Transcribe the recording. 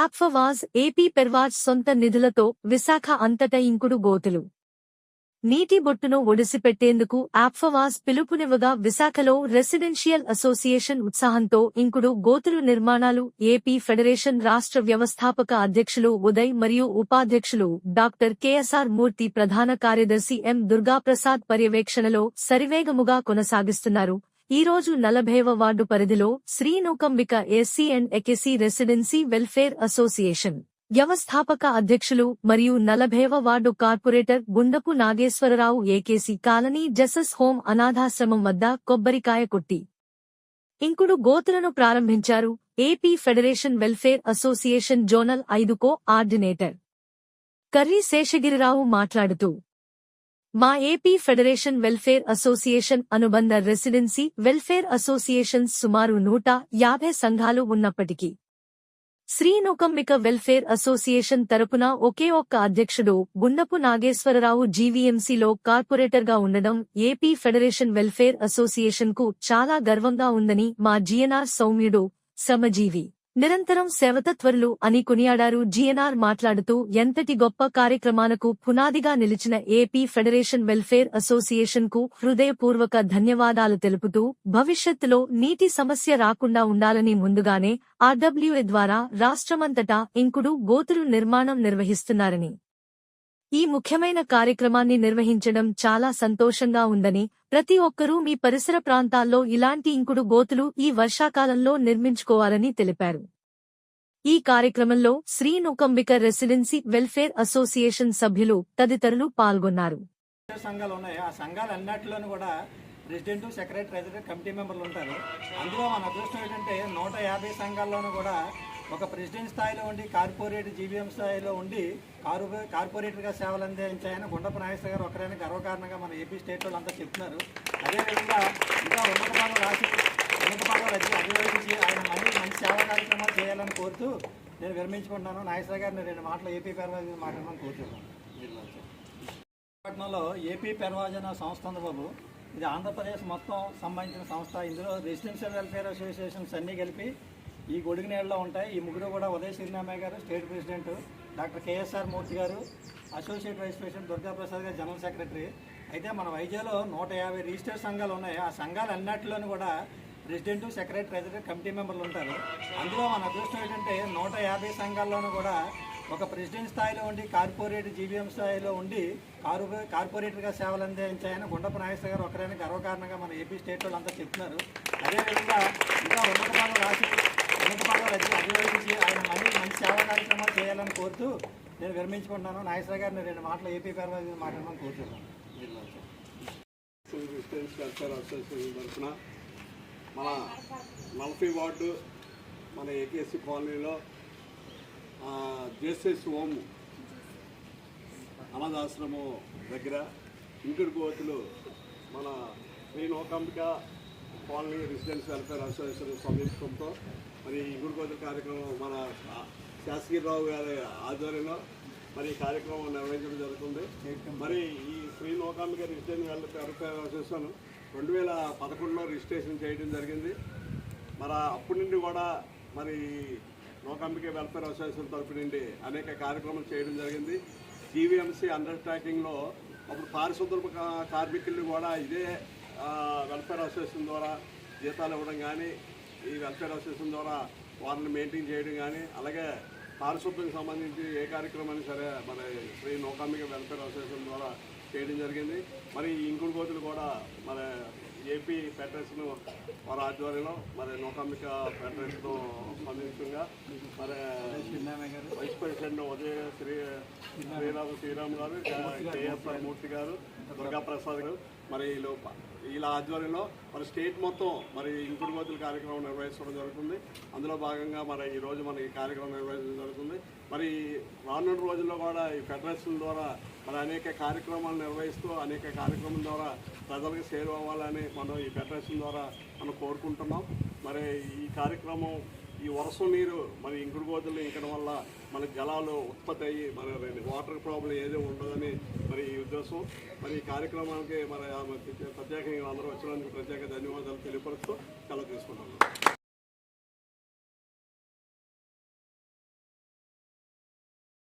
ఆప్ఫవాజ్ AP పెర్వాజ్ సొంత నిధులతో విశాఖ అంతట ఇంకుడు గోతులు. నీటి బొట్టును ఒడిసిపెట్టేందుకు ఆప్ఫవాజ్ పిలుపునివ్వగా విశాఖలో రెసిడెన్షియల్ అసోసియేషన్ ఉత్సాహంతో ఇంకుడు గోతులు నిర్మాణాలు ఏపీ ఫెడరేషన్ రాష్ట్ర వ్యవస్థాపక అధ్యక్షులు ఉదయ్ మరియు ఉపాధ్యక్షులు డాక్టర్ కెఎస్ఆర్ మూర్తి ప్రధాన కార్యదర్శి ఎం దుర్గాప్రసాద్ పర్యవేక్షణలో సరివేగముగా కొనసాగిస్తున్నారు. ఈ రోజు నలభైవ వార్డు పరిధిలో Srinookambika SC and AKC residency welfare association వ్యవస్థాపక అధ్యక్షులు మరియు నలభైవ ward corporator Gundapu Nageswararao AKC colony Jesus home అనాథాశ్రమం వద్ద కొబ్బరికాయ కొట్టి ఇంకుడు గోతులను ప్రారంభించారు. AP federation welfare association zonal ఐదుకో coordinator Karri Seshagirirao మాట్లాడుతూ మా ఏపీ ఫెడరేషన్ వెల్ఫేర్ అసోసియేషన్ అనుబంధ రెసిడెన్సీ వెల్ఫేర్ అసోసియేషన్స్ సుమారు నూట యాభై సంఘాలు ఉన్నప్పటికీ శ్రీనుకంబిక వెల్ఫేర్ అసోసియేషన్ తరపున ఒకే ఒక్క అధ్యక్షుడు గుండపు నాగేశ్వరరావు జీవీఎంసీలో కార్పొరేటర్గా ఉండడం ఏపీ ఫెడరేషన్ వెల్ఫేర్ అసోసియేషన్కు చాలా గర్వంగా ఉందని మా జీఎన్ఆర్ సౌమ్యుడు సమజీవి నిరంతరం సేవతత్వరులు అని కొనియాడారు జీఎన్ఆర్ మాట్లాడుతూ ఎంతటి గొప్ప కార్యక్రమాలకు పునాదిగా నిలిచిన ఏపీ ఫెడరేషన్ వెల్ఫేర్ అసోసియేషన్కు హృదయపూర్వక ధన్యవాదాలు తెలుపుతూ భవిష్యత్తులో నీటి సమస్య రాకుండా ఉండాలని ముందుగానే ఆర్డబ్ల్యూఏ ద్వారా రాష్ట్రమంతటా ఇంకుడు గోతులు నిర్మాణం నిర్వహిస్తున్నారని. ఈ ముఖ్యమైన కార్యక్రమాన్ని నిర్వహించడం చాలా సంతోషంగా ఉందని ప్రతి ఒక్కరూ మీ పరిసర ప్రాంతాల్లో ఇలాంటి ఇంకుడు గోతులు ఈ వర్షాకాలంలో నిర్మించుకోవాలని తెలిపారు. ఈ కార్యక్రమంలో శ్రీనుకంబిక రెసిడెన్సీ వెల్ఫేర్ అసోసియేషన్ సభ్యులు తదితరులు పాల్గొన్నారు. సంఘాలు ఉన్నాయి. ఆ సంఘాలు కూడా ప్రెసిడెంట్ సెక్రటరీ ట్రెజరీ కమిటీ మెంబర్లు ఉంటారు. అందులో మన అదృష్టం ఏంటంటే నూట యాభై సంఘాల్లోనూ కూడా ఒక ప్రెసిడెంట్ స్థాయిలో ఉండి కార్పొరేట్ జీబీఎం స్థాయిలో ఉండి కార్పొ కార్పొరేటర్గా సేవలు అందించాయని గుండపు నాగేశ్వర గారు ఒకరైనా గర్వకారణంగా మన ఏపీ స్టేట్ వాళ్ళు అంతా చెప్తున్నారు. అదేవిధంగా ఇంకా ఉన్నత పాలన రాసి ఉన్నత పాలన రచి ఆయన మంచి మంచి సేవా కార్యక్రమాలు చేయాలని కోరుతూ నేను విరమించుకుంటున్నాను. నాగేశ్వర గారిని రెండు మాటలు ఏపీ పేరు మాట్లాడమని కోరుతున్నాను. విశాఖపట్నంలో ఏపీ పెర్వాజన సంస్థ ఉంది బాబు. ఇది ఆంధ్రప్రదేశ్ మొత్తం సంబంధించిన సంస్థ. ఇందులో రెసిడెన్షియల్ వెల్ఫేర్ అసోసియేషన్స్ అన్నీ కలిపి ఈ గొడుగు నీళ్ళలో ఉంటాయి. ఈ ముగ్గురు కూడా ఉదయ శ్రీరామయ్య గారు state president doctor KSR Murthy గారు అసోసియేట్ వైస్ ప్రెసిడెంట్ దుర్గాప్రసాద్ గారు జనరల్ సెక్రటరీ. అయితే మన వైజాగ్లో నూట యాభై రిజిస్టర్ సంఘాలు ఉన్నాయి. ఆ సంఘాలు అన్నిటిలోనూ కూడా ప్రెసిడెంట్ సెక్రటరీ ట్రెజరీ కమిటీ మెంబర్లు ఉంటారు. అందులో మన అదృష్టం ఏంటంటే నూట యాభై సంఘాల్లోనూ కూడా ఒక ప్రెసిడెంట్ స్థాయిలో ఉండి కార్పొరేట్ జీవీఎం స్థాయిలో ఉండి కారు కార్పొరేటర్గా సేవలు అందించాయని గుండపు నాగేశ్వర గారు ఒకరైనా గర్వకారణంగా మన ఏపీ స్టేట్ వాళ్ళు అంతా చెప్తున్నారు. అదేవిధంగా ఇంకా ఉన్నత రాసి ఉన్నత పాలన రచి అభివృద్ధి ఆయన మళ్ళీ మంచి సేవా కార్యక్రమాలు చేయాలని కోరుతూ నేను విరమించుకుంటున్నాను నాగేశ్వర గారిని రెండు మాటలు ఏపీ పేరు మాట్లాడమని కోరుతున్నాను క్రిస్టియన్స్ వెల్ఫేర్ అసోసియేషన్ తరఫున మన నలభై వార్డు మన ఏకేసి కాలనీలో జేసెస్ హోమ్ అనాథాశ్రమం దగ్గర ఇంకుడు కోతులు మన Sri Nokambika colony residence welfare association సమీపంతో మరి ఇంకుడు కోతుల కార్యక్రమం మన శాసగిరిరావు గారి ఆధ్వర్యంలో మరి ఈ కార్యక్రమం నిర్వహించడం జరుగుతుంది. మరి ఈ శ్రీ నోకాంబిక రెసిడెన్స్ వెళ్ళి అసోసియేషన్ రెండు వేల పదకొండులో రిజిస్ట్రేషన్ చేయడం జరిగింది. మరి అప్పటి నుండి కూడా మరి నోకాంబిక వెల్ఫేర్ అసోసియేషన్ తరపు నుండి అనేక కార్యక్రమాలు చేయడం జరిగింది. జీవీఎంసీ అండర్ అప్పుడు పారిశుద్ధ్ర కార్మికుల్ని కూడా ఇదే వెల్ఫేర్ అసోసియేషన్ ద్వారా జీతాలు ఇవ్వడం కానీ ఈ వెల్ఫేర్ అసోసియేషన్ ద్వారా వారిని మెయింటైన్ చేయడం కానీ అలాగే పారిశుద్ధ్యం సంబంధించి ఏ కార్యక్రమాన్ని సరే మన శ్రీ నౌకాంబిక వెల్ఫేర్ అసోసియేషన్ ద్వారా చేయడం జరిగింది. మరి ఈ ఇంకుడు కోతులు కూడా మన ఏపీ ఫెడరేషన్ వారి ఆధ్వర్యంలో మరి నౌకాంబిక ఫెడరేషన్ సంయుక్తంగా మరి వైస్ ప్రెసిడెంట్ ఉదయ శ్రీ శ్రీరామ శ్రీరామ్ గారు కేఎస్ఆర్ మూర్తి గారు దుర్గా ప్రసాద్ గారు మరి వీళ్ళు ఇలా ఆధ్వర్యంలో మరి స్టేట్ మొత్తం మరి ఇంకుడు కోతుల కార్యక్రమం నిర్వహించడం జరుగుతుంది. అందులో భాగంగా మరి ఈరోజు మన ఈ కార్యక్రమం నిర్వహించడం జరుగుతుంది. మరి రానున్న రోజుల్లో కూడా ఈ ఫెడరేషన్ ద్వారా మరి అనేక కార్యక్రమాలు నిర్వహిస్తూ అనేక కార్యక్రమం ద్వారా ప్రజలకు సేవ అవ్వాలని మనం ఈ ఫెడరేషన్ ద్వారా మనం కోరుకుంటున్నాం. మరి ఈ కార్యక్రమం ఈ వర్షం నీరు మన ఇంకుడు గోతులు ఇంకడం వల్ల మన జలాలు ఉత్పత్తి అయ్యి మన వాటర్ ప్రాబ్లం ఏదో ఉండదని మరి ఈ ఉద్దేశం. మరి ఈ కార్యక్రమానికి మరి ప్రత్యేకంగా అందరూ వచ్చినందుకు ప్రత్యేక ధన్యవాదాలు తెలియపరుస్తూ సెలవు తీసుకుంటున్నాను.